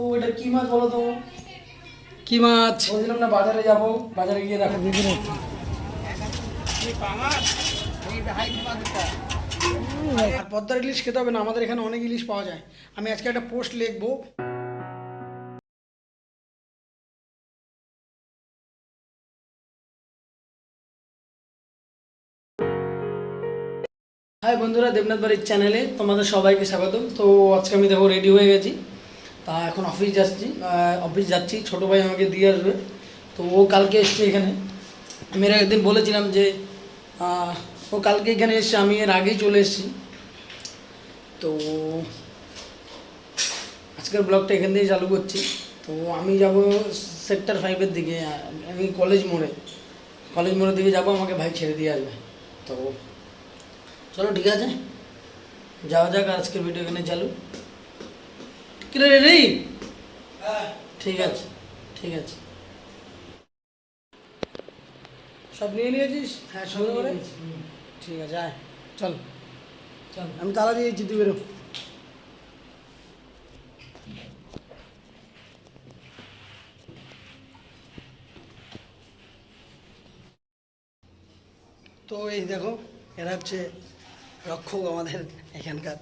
তো এটা কি মাছ বলো তো? কি মাছ? বলছিলাম না বাজারে যাব। বাজারে গিয়ে দেখো। দিদি আর পদ্মার ইলিশ খেতে হবে না আমাদের এখানে অনেক ইলিশ পাওয়া যায়। আমি আজকে একটা পোস্ট লিখব। হাই বন্ধুরা দেবনাথ বাড়ির চ্যানেলে তোমাদের সবাইকে স্বাগতম। তো আজকে আমি দেখো রেডি হয়ে গেছি। তা এখন অফিস যাচ্ছি। অফিস যাচ্ছি, ছোটো ভাই আমাকে দিয়ে আসবে। তো ও কালকে এসছে এখানে। আমি এর একদিন বলেছিলাম যে ও কালকে এখানে এসছে, আমি এর আগেই চলে এসেছি। তো আজকের ব্লগটা এখান থেকেই চালু করছি। তো আমি যাব সেক্টর ফাইভের দিকে, আমি কলেজ মোড়ে। কলেজ মোড়ের দিকে যাব, আমাকে ভাই ছেড়ে দিয়ে আসবে। তো চলো, ঠিক আছে? যাওয়া যাক, আজকের ভিডিও এখানে চালু। কিরে রেডি? ঠিক আছে ঠিক আছে। সব নিয়ে নিয়েছিস? হ্যাঁ সব করে ঠিক আছে আয়। চল। চল। আমি তালা দিয়েছি তুই বেরো। তো এই দেখো এরা হচ্ছে রক্ষক আমাদের এখানকার।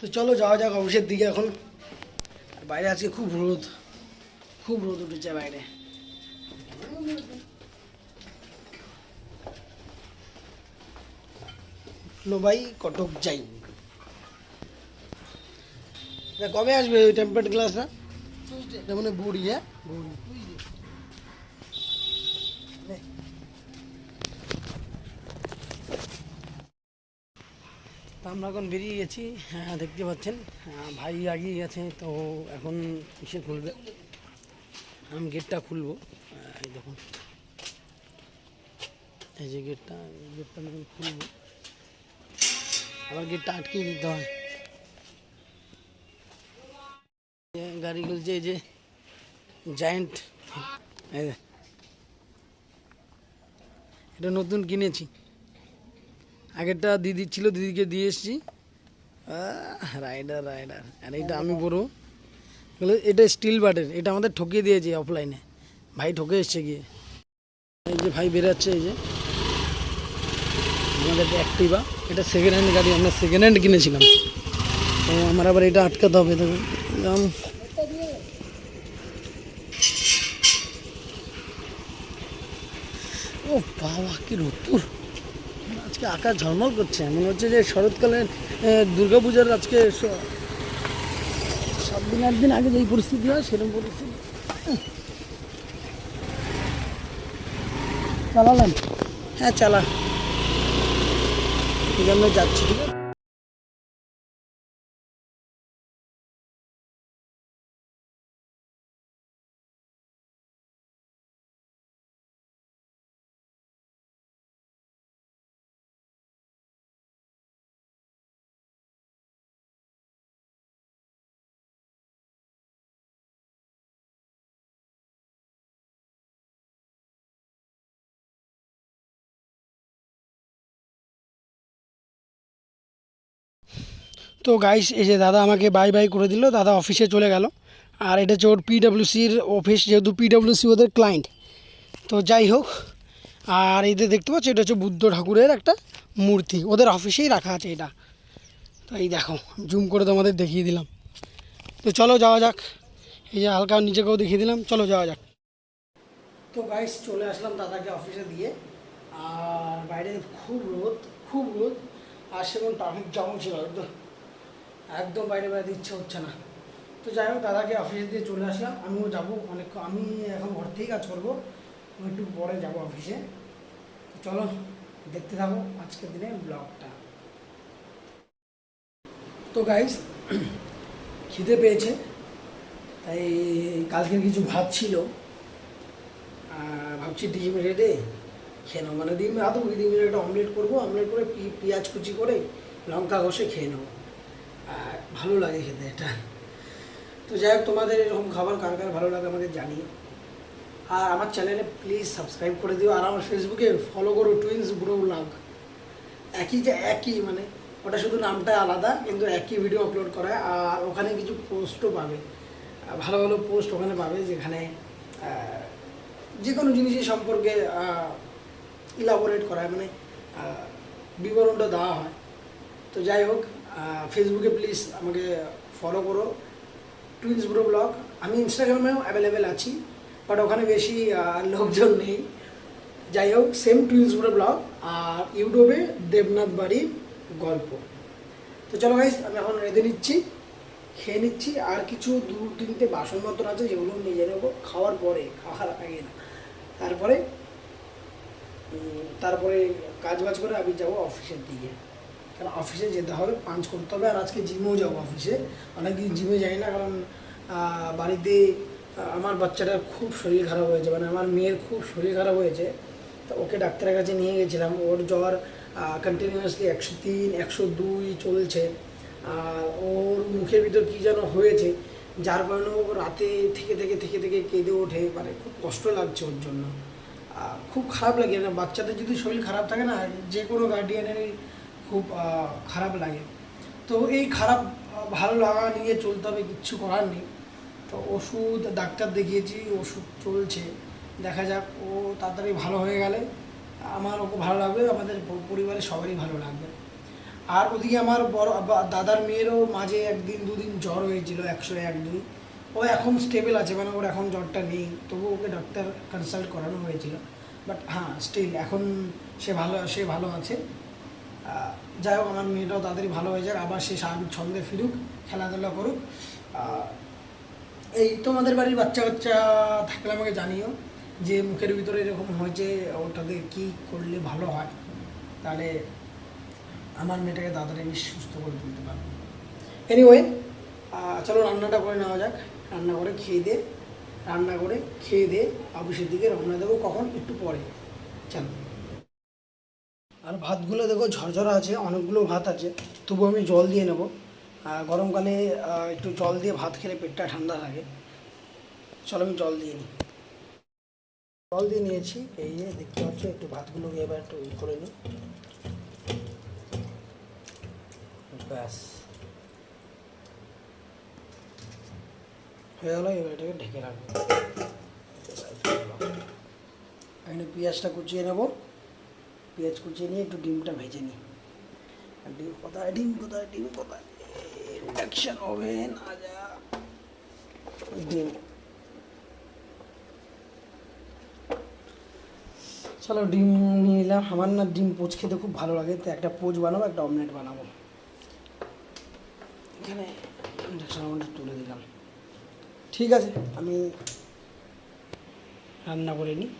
তো চলো যাওয়া যাক অফিসের দিকে এখন। বাইরে আজকে খুব রোদ। খুব রোদ উঠেছে বাইরে। লোবাই কটক যাই। এটা কবে আসবে ওই টেম্পারেট গ্লাসটা এটা মানে বুড়ি হ্যাঁ? বুড়ি। আমরা এখন বেরিয়ে গেছি হ্যাঁ দেখতে পাচ্ছেন হ্যাঁ, ভাই আগিয়ে গেছে তো এখন এসে খুলবে? আমি গেটটা খুলবো। এই দেখুন। এই যে গেটটা গেটটা আমি খুলবো। আবার গেটটা আটকে দিতে হয়। গাড়ি খুলছে এই যে জায়েন্ট এটা নতুন কিনেছি। আগেরটা দিদি ছিল, দিদিকে দিয়ে এসেছি। রাইডার রাইডার আর এটা আমি বড়। এটা স্টিল বাটের এটা আমাদের ঠকিয়ে দিয়েছে অফলাইনে ভাই ঠকে এসছে গিয়ে। এই যে ভাই বেরাচ্ছে, এই যে। আমাদের অ্যাক্টিভা এটা সেকেন্ড হ্যান্ড গাড়ি, আমরা সেকেন্ড হ্যান্ড কিনেছিলাম। তো আমার আবার এটা আটকাতে হবে দেখুন ও বাবা, কি রোদ্দুর। আজকে আকাশ ঝলমল করছে। মনে হচ্ছে যে শরৎকালের দুর্গা পূজার আজকে সব সাত দিন আট দিন আগে যেই পরিস্থিতি হয় সেরকম পরিস্থিতি। চালালাম হ্যাঁ চালা। আছে যাচ্ছি ঠিক আছে? তো গাইস এই যে দাদা আমাকে বাই বাই করে দিল, দাদা অফিসে চলে গেল। আর এটা হচ্ছে ওর পিডাব্লিউসির অফিস যেহেতু পিডাব্লিউসি ওদের ক্লায়েন্ট তো যাই হোক, আর এই দেখতে পাচ্ছ, এটা হচ্ছে বুদ্ধ ঠাকুরের একটা মূর্তি। ওদের অফিসেই রাখা আছে এটা। তো এই দেখো জুম করে তোমাদের দেখিয়ে দিলাম। তো চলো যাওয়া যাক। এই যে হালকা নিজেকেও দেখিয়ে দিলাম, চলো যাওয়া যাক। তো গাইস চলে আসলাম দাদাকে অফিসে দিয়ে। আর বাইরে খুব রোদ খুব রোদ। আর সেরকম ট্রাফিক জামও ছিল একদম একদম বাইরে বাইরে ইচ্ছে হচ্ছে না। তো যাই হোক, দাদাকে অফিসে দিয়ে চলে আসলাম। আমিও যাব অনেক, আমি এখন ঘর থেকেই কাজ করব। আমি একটু পরে যাব অফিসে চলো, দেখতে থাকো আজকের দিনে ব্লগটা তো গাইস খিদে পেয়েছে, তাই কালকের কিছু ভাত ছিল। ভাবছি ডিম রেডে খেয়ে নেব। মানে ডিম, আদৌ ডিমের একটা অমলেট করব অমলেট করে পেঁয়াজ কুচি করে লঙ্কা ঘষে খেয়ে নেব। ভালো লাগে খেতে এটা। তো যাই হোক, তোমাদের এরকম খাবার কার কার ভালো লাগে আমাকে জানিও। আর আমার চ্যানেলে প্লিজ সাবস্ক্রাইব করে দিও। আর আমার ফেসবুকে ফলো করো টুইন্স ব্রো ব্লগ একই যে একই মানে ওটা শুধু নামটা আলাদা, কিন্তু একই ভিডিও আপলোড করা। আর ওখানে কিছু পোস্টও পাবে। ভালো ভালো পোস্ট ওখানে পাবে যেখানে যে কোনো জিনিসের সম্পর্কে ইলাবোরেট করা মানে বিবরণটা দেওয়া হয়। তো যাই হোক ফেসবুকে প্লিজ আমাকে ফলো করো। টুইন্স ব্রো ব্লগ আমি ইনস্টাগ্রামেও অ্যাভেলেবেল আছি বাট ওখানে বেশি লোকজন নেই। যাই হোক সেম টুইন্স ব্রো ব্লগ আর ইউটিউবে দেবনাথ বাড়ির গল্প। তো চলো গাইস আমি এখন রেঁধে নিচ্ছি, খেয়ে নিচ্ছি। আর কিছু দু, তিনটে বাসন মতন আছে যেগুলো নিয়ে নেব। খাওয়ার পরে, খাওয়ার আগে না। তারপরে তারপরে কাজ বাজ করে আমি যাব অফিসের দিকে। কারণ অফিসে যেতে হবে পাঞ্চ করতে হবে। আর আজকে জিমেও যাব অফিসে অনেকদিন জিমে যাই না, কারণ বাড়িতে আমার বাচ্চাটার খুব শরীর খারাপ হয়েছে। মানে আমার মেয়ের খুব শরীর খারাপ হয়েছে। তো ওকে ডাক্তারের কাছে নিয়ে গেছিলাম। ওর জ্বর কন্টিনিউয়াসলি একশো তিন, একশো দুই চলছে। আর ওর মুখের ভিতর কী যেন হয়েছে, যার কারণে ও রাতে থেকে থেকে থেকে থেকে কেঁদে ওঠে। মানে খুব কষ্ট লাগছে ওর জন্য। খুব খারাপ লাগে। না বাচ্চাদের যদি শরীর খারাপ থাকে না, যে কোনো গার্ডিয়ানেরই খুব খারাপ লাগে। তো এই খারাপ ভালো লাগা নিয়ে চলতে হবে, কিচ্ছু করার নেই। তো ওষুধ, ডাক্তার দেখিয়েছি, ওষুধ চলছে। দেখা যাক, ও তাড়াতাড়ি ভালো হয়ে গেলে আমার ওকে ভালো লাগবে, আমাদের পরিবারের সবারই ভালো লাগবে। আর ওদিকে আমার বড় দাদার মেয়েরও মাঝে একদিন, দুদিন জ্বর হয়েছিল একশো এক দুই। ও এখন স্টেবল আছে মানে ওর এখন জ্বরটা নেই। তবু ওকে ডাক্তার কনসাল্ট করানো হয়েছিল। বাট হ্যাঁ স্টিল এখন সে ভালো সে ভালো আছে। যাই হোক, আমার মেয়েটাও তাড়াতাড়ি ভালো হয়ে যাক, আবার সে স্বাভাবিক ছন্দে ফিরুক, খেলাধুলা করুক। এই তোমাদের বাড়ির বাচ্চা কাচ্চা থাকলে আমাকে জানিও যে মুখের ভিতরে এরকম হয়েছে, ওটাতে কি করলে ভালো হয়? তাহলে আমার মেয়েটাকে তাড়াতাড়ি আমি সুস্থ করে তুলতে পারব। এনিওয়ে চলো রান্নাটা করে নেওয়া যাক। রান্না করে খেয়ে দে, রান্না করে খেয়ে দে, অফিসের দিকে রওনা দেবো কখন? একটু পরে। চলো। আর ভাতগুলো দেখো ঝরঝরা আছে, অনেকগুলো ভাত আছে, তবু আমি জল দিয়ে নেব। গরমকালে একটু জল দিয়ে ভাত খেলে পেটটা ঠান্ডা থাকে চলো আমি জল দিয়ে নিই। জল দিয়ে নিয়েছি, এই যে দেখতে পাচ্ছ, একটু ভাতগুলোকে এবার একটু ই করে নিই। ব্যাস। হয়ে গেলো, এবার এটাকে ঢেকে রাখব। এখানে পেঁয়াজটা কুচিয়ে নেব। পেঁয়াজ কুচিয়ে নিয়ে একটু ডিমটা ভেজে নিই। ডিম কোথায়? ডিম কোথায়? ডিম কোথায়? ওভেন আজা ডিম। চলো ডিম নিয়ে নিলাম। আমার না ডিম পোচ খেতে খুব ভালো লাগে তো একটা পোচ বানাবো, একটা অমলেট বানাবো। এখানে ইন্ডাকশন ওভেনটা তুলে দিলাম। ঠিক আছে, আমি রান্না করে নিই।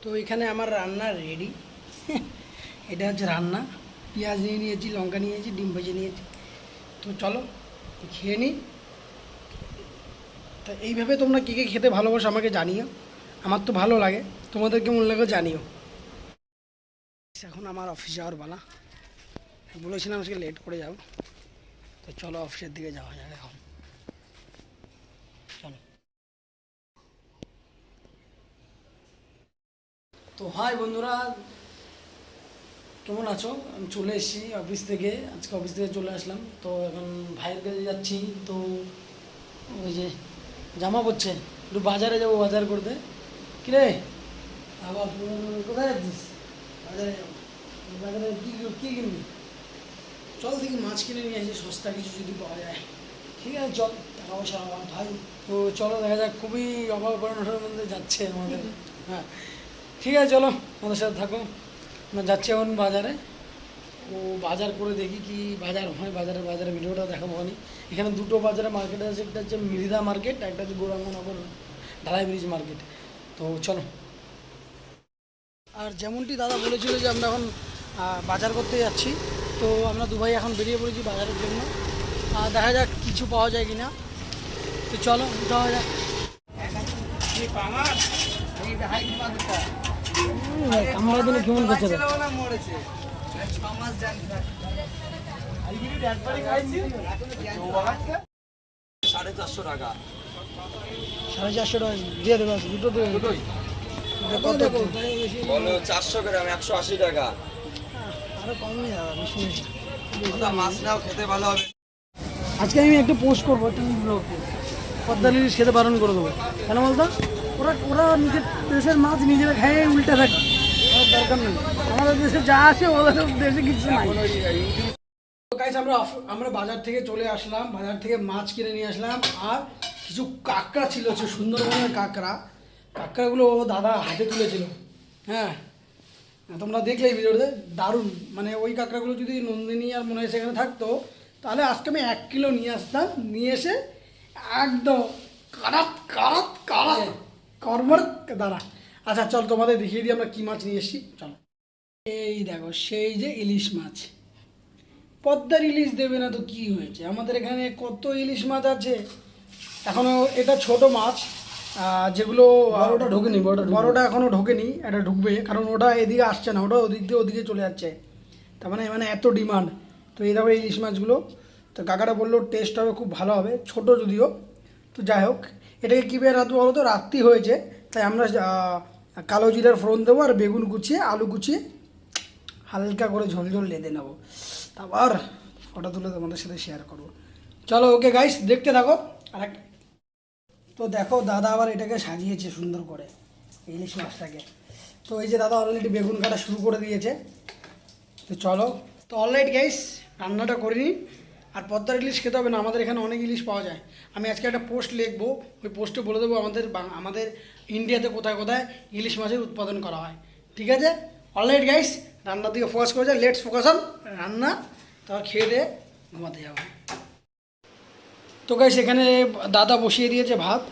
তো এখানে আমার রান্না রেডি এটা হচ্ছে রান্না। পেঁয়াজ নিয়ে নিয়েছি, লঙ্কা নিয়েছি, ডিম ভেজে নিয়েছি। তো চলো, খেয়ে নিই তা এইভাবে তোমরা কী কী খেতে ভালোবাসো আমাকে জানিও। আমার তো ভালো লাগে। তোমাদের কেমন লাগে জানিও। এখন আমার অফিস যাওয়ার পালা বলেছিলাম আজকে লেট করে যাও তো চলো অফিসের দিকে যাওয়া যাক এখন চলো তো হাই বন্ধুরা, কেমন আছো? আমি চলে এসেছি অফিস থেকে, আজকে অফিস থেকে চলে আসলাম। তো এখন ভাইয়ের কাছে যাচ্ছি, তো ওই যে জামা পড়ছে একটু বাজারে যাব বাজার করতে। কিরে আবার কোথায় যাচ্ছিস বাজারে বাজারে কী কী কিনবি? চল দেখি মাছ কিনে নিয়ে আসি, সস্তা কিছু যদি পাওয়া যায়। ঠিক আছে, চল। টাকা পয়সা ভাই। তো চলো, দেখা যাক, খুবই অভাব অনটনের মধ্যে যাচ্ছে আমাদের। হ্যাঁ ঠিক আছে, চলো আমাদের সাথে থাকো। আমরা যাচ্ছি এখন বাজারে। ও বাজার করে দেখি কি বাজার হয়। বাজারে বাজারে ভিডিওটা দেখাবো আমি। এখানে দুটো বাজারে মার্কেট আছে। একটা হচ্ছে মৃদা মার্কেট একটা হচ্ছে গৌরাঙ্গনগর ঢালাই ব্রিজ মার্কেট তো চলো। আর যেমনটি দাদা বলেছিল যে আমরা এখন বাজার করতে যাচ্ছি, তো আমরা দুভাই এখন বেরিয়ে পড়েছি বাজারের জন্য। আর দেখা যাক কিছু পাওয়া যায় কি না তো চলো, যাওয়া যাক। কামড়া দিলে কেমন করছে সাড়ে চারশো টাকা সাড়ে চারশো টাকা দিয়ে দেবে দুটো দুটোই বলো চারশো গ্রাম একশো আশি টাকা আরও কম নেই দাদা বেশি বেশি ওটা মাছ খেতে ভালো হবে আজকে আমি একটা পোস্ট করব টিভি ব্লগে খেতে বারণ করে দেবো। কেন বলতো? ওরা ওরা নিজের দেশের মাছ নিজেরা খেয়ে উল্টে থাকে। দরকার নেই। আমাদের দেশে যা আছে ওদের দেশে কিছু নাই। গাইস আমরা আমরা বাজার থেকে চলে আসলাম বাজার থেকে মাছ কিনে নিয়ে আসলাম আর কিছু কাঁকড়া ছিল হচ্ছে সুন্দরবনের কাঁকড়া। কাঁকড়াগুলো দাদা হাতে তুলেছিল। হ্যাঁ তোমরা দেখলেই ভিডিওতে দারুণ। মানে ওই কাঁকড়াগুলো যদি নন্দিনী আর মনে হয় সেখানে থাকতো তাহলে আজকে আমি এক কিলো নিয়ে আসতাম নিয়ে এসে একদম কারাত কারাত কারাত কর্মর দাঁড়া। আচ্ছা চল তোমাদের দেখিয়ে দিই আমরা কী মাছ নিয়ে এসেছি। চলো। এই দেখো সেই যে ইলিশ মাছ। পদ্মার ইলিশ দেবে না তো কি হয়েছে? আমাদের এখানে কত ইলিশ মাছ আছে? এখনও এটা ছোট মাছ যেগুলো বড়টা ঢোকেনি বড়টা বড়টা এখনও ঢোকেনি এটা ঢুকবে কারণ ওটা এদিকে আসছে না ওটা ওদিক দিয়ে ওদিকে চলে যাচ্ছে। তার মানে মানে এত ডিমান্ড। তো এই দেখো ইলিশ মাছগুলো। তো কাকাটা বলল টেস্ট হবে খুব ভালো হবে। ছোট যদিও। তো যাই হোক এটাকে কীভাবে রাত বলো তো? রাত্রি হয়েছে তাই আমরা কালো জিরার ফোড়ন দেবো আর বেগুন কুচিয়ে, আলু কুচিয়ে হালকা করে ঝোল ঝোল লেদে নেব। তারপর ফটো তুলে তোমাদের সাথে শেয়ার করব। চলো ওকে গাইস দেখতে থাকো। আর তো দেখো, দাদা আবার এটাকে সাজিয়েছে সুন্দর করে, ইলিশ মাছটাকে। তো এই যে দাদা অলরেডি বেগুন কাটা শুরু করে দিয়েছে। তো চলো, তো অলরাইট গাইস রান্নাটা করিনি। আর পদ্মার ইলিশ খেতে হবে না, আমাদের এখানে অনেক ইলিশ পাওয়া যায়। আমি আজকে একটা পোস্ট লিখব, ওই পোস্টে বলে দেবো আমাদের আমাদের ইন্ডিয়াতে কোথায় কোথায় ইলিশ মাছের উৎপাদন করা হয়। ঠিক আছে? অলরাইট গাইস রান্নার দিকে ফোকাস করে যায় লেটস ফোকাস অন রান্না, তারপর খেয়ে দিয়ে ঘুমাতে যাব। তো গাইস এখানে দাদা বসিয়ে দিয়েছে ভাত,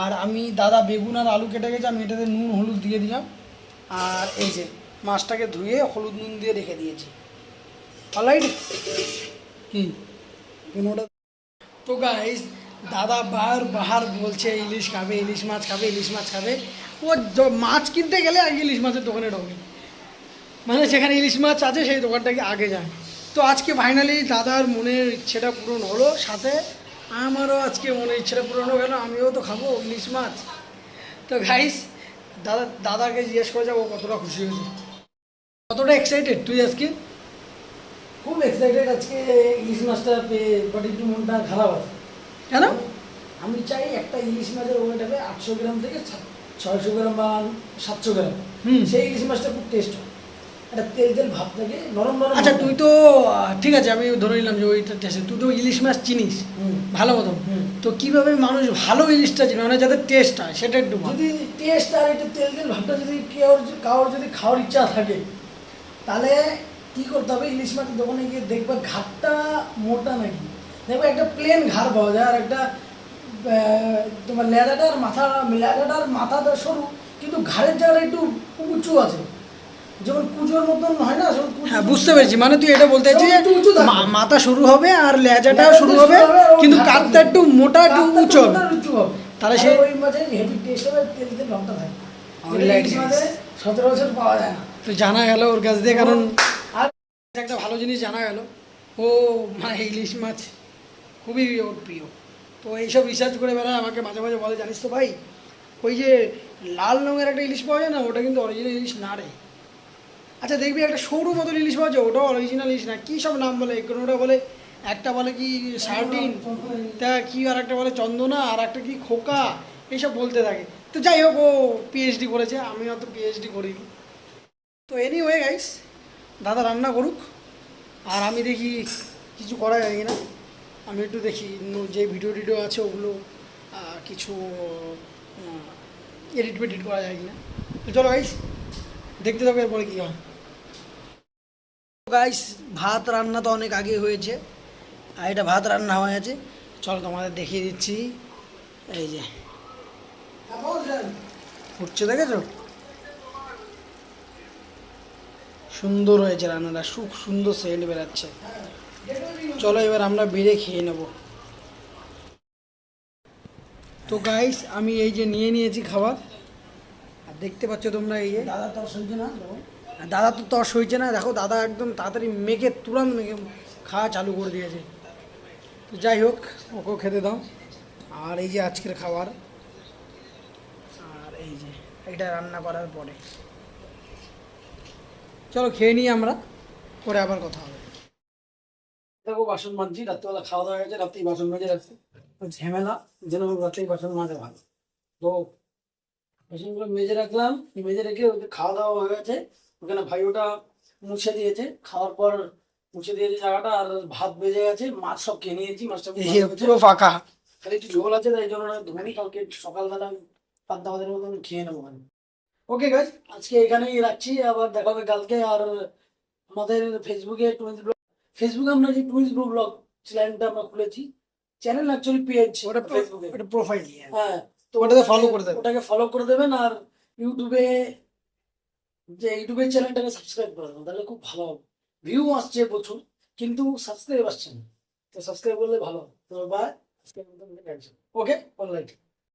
আর আমি, দাদা বেগুন আর আলু কেটে গেছে, আমি এটাতে নুন, হলুদ দিয়ে দিলাম। আর এই যে মাছটাকে ধুয়ে হলুদ নুন দিয়ে রেখে দিয়েছি। অলরাইট কি? কোনোটা? তো গাইস দাদা বার বাহার বলছে ইলিশ খাবে, ইলিশ মাছ খাবে, ইলিশ মাছ খাবে। ও মাছ কিনতে গেলে আগে ইলিশ মাছের দোকানে ঢোকে। মানে সেখানে ইলিশ মাছ আছে, সেই দোকানটাকে আগে যায়। তো আজকে ফাইনালি দাদার মনের ইচ্ছেটা পূরণ হলো। সাথে আমারও আজকে মনের ইচ্ছেটা পূরণ হলো। কেন? আমিও তো খাব ইলিশ মাছ। তো গাইস দাদা, দাদাকে জিজ্ঞেস করে যাব কতটা খুশি হয়েছে। কতটা এক্সাইটেড তুই আজকে? খুব এক্সাইটেড আজকে ইলিশ মাছটা পেয়ে বাট একটু মনটা খারাপ আছে। কেন? আমি চাই একটা ইলিশ মাছের ওয়েট হবে আটশো গ্রাম থেকে ছয়শো গ্রাম বা সাতশো গ্রাম। সেই ইলিশ মাছটা খুব টেস্ট হয়। একটা তেল তেল ভাব থাকে নরম নরম আচ্ছা তুই তো ঠিক আছে আমি ধরে নিলাম যে ওইটা টেস্ট তুই তো ইলিশ মাছ চিনিস ভালো মতো। তো কীভাবে মানুষ ভালো ইলিশটা চিনি? মানে যাতে টেস্ট হয় সেটা একটু যদি টেস্ট আর একটু তেল তেল ভাবটা যদি কেউ কারোর যদি খাওয়ার ইচ্ছা থাকে তাহলে কি করতে হবে? ইলিশ মাছের দোকানে গিয়ে দেখবে ঘাটটা মোটা নাকি? দেখবে একটা প্লেন ঘাড় পাওয়া যায় আর একটা তোমার লেদাটার মাথা লেদাটার মাথাটা সরু কিন্তু ঘাড়ের জায়গাটা একটু উঁচু আছে। যেমন কুচোর মতন হয় না হ্যাঁ বুঝতে পেরেছি। মানে তুই এটা বলতে চাইছিস যে মাথা শুরু হবে আর লেজাটা শুরু হবে কিন্তু কাঠটা একটু মোটা একটু উঁচু হবে। তাহলে তাহলে সে- ওই মাঝে হেভি টেস্ট হবে তেল তেল রংটা থাকে। মাছে সতেরো বছর পাওয়া যায় না। তো জানা গেল ওর কাছ দিয়ে, কারণ একটা ভালো জিনিস জানা গেল। ও মানে ইলিশ মাছ খুবই ওর প্রিয়। তো এইসব রিসার্চ করে বেড়ায়, আমাকে মাঝে মাঝে বলে, জানিস তো ভাই, ওই যে লাল রঙের একটা ইলিশ পাওয়া যায় না, ওটা কিন্তু অরিজিনাল ইলিশ না রে। আচ্ছা দেখবি একটা সরু মতন ইলিশ পাওয়া যায়, ওটাও অরিজিনাল ইলিশ না। কী সব নাম বলে? কোনোটা বলে, একটা বলে কি সার্টিন তা কি আর একটা বলে চন্দনা, আর একটা কি খোকা, এইসব বলতে থাকে। তো যাই হোক, ও পিএইচডি করেছে আমি অত পিএইচডি করিনি। তো এনি হয়ে গাইস দাদা রান্না করুক, আর আমি দেখি কিছু করা যায় কিনা। আমি একটু দেখি ন- যে ভিডিও টিডিও আছে ওগুলো কিছু এডিট ফেডিট করা যায় কিনা। তো চলো গাইস দেখতে থাকো, এরপরে কী হয়। গাইস ভাত রান্না তো অনেক আগে হয়েছে, আর এটা ভাত রান্না হয়ে আছে চলো তোমাদের দেখিয়ে দিচ্ছি। এই যে। উঠছে, দেখেছ? সুন্দর হয়েছে রান্নাটা খুব সুন্দর সেন্ট বেরাচ্ছে। চলো এবার আমরা বেড়ে খেয়ে নেব। তো গাইস আমি এই যে নিয়ে নিয়েছি খাবার আর দেখতে পাচ্ছ তোমরা এই যে। দাদা তো সইছে না? আর দাদা তো তর সইছে না দেখো দাদা একদম তাড়াতাড়ি মেখে তুরান্ত মেখে খাওয়া চালু করে দিয়েছে। তো যাই হোক ওকেও খেতে দাও। আর এই যে আজকের খাবার আর এই যে এটা রান্না করার পরে। চলো খেয়ে নিই আমরা পরে আবার কথা হবে। দেখো বাসন মাজছি রাত্রিবেলা খাওয়া দাওয়া হয়ে গেছে রাত্রি বাসন মেজে রাখছি। ঝামেলা যেন রাত্রি বাসন মাজে ভালো। তো বাসনগুলো মেজে রাখলাম মেজে রেখে ওদের খাওয়া দাওয়া হয়ে গেছে। ওখানে ভাই ওটা মুছে দিয়েছে। খাওয়ার পর মুছে দিয়েছে জায়গাটা আর ভাত বেজে গেছে। মাছ সব কিনে নিয়েছি মাছটা হয়েছে। পুরো ফাঁকা। খালি একটু ঝোল আছে তাই জন্য না ধুনি কালকে সকালবেলা পান্তা ভাতের মতন খেয়ে নেব। ওকে গাছ আজকে এখানেই রাখছি। আবার দেখা হবে কালকে। আর আমাদের ফেসবুকে টুইন্স ব্লগ ফেসবুকে আমরা যে টুইন্স ব্লগ ব্লগ চ্যানেলটা আমরা খুলেছি চ্যানেল অ্যাকচুয়ালি পেজ ওটা ফেসবুকে প্রোফাইল হ্যাঁ তো ওটাতে follow করে দেবেন। ওটাকে ফলো করে দেবেন আর ইউটিউবে যে ইউটিউবের চ্যানেলটাকে সাবস্ক্রাইব করে দেবেন। তাহলে খুব ভালো হবে। ভিউ আসছে প্রচুর কিন্তু সাবস্ক্রাইব আসছে না। তো সাবস্ক্রাইব করলে ভালো হবে। তো বাই ওকে অলরাইট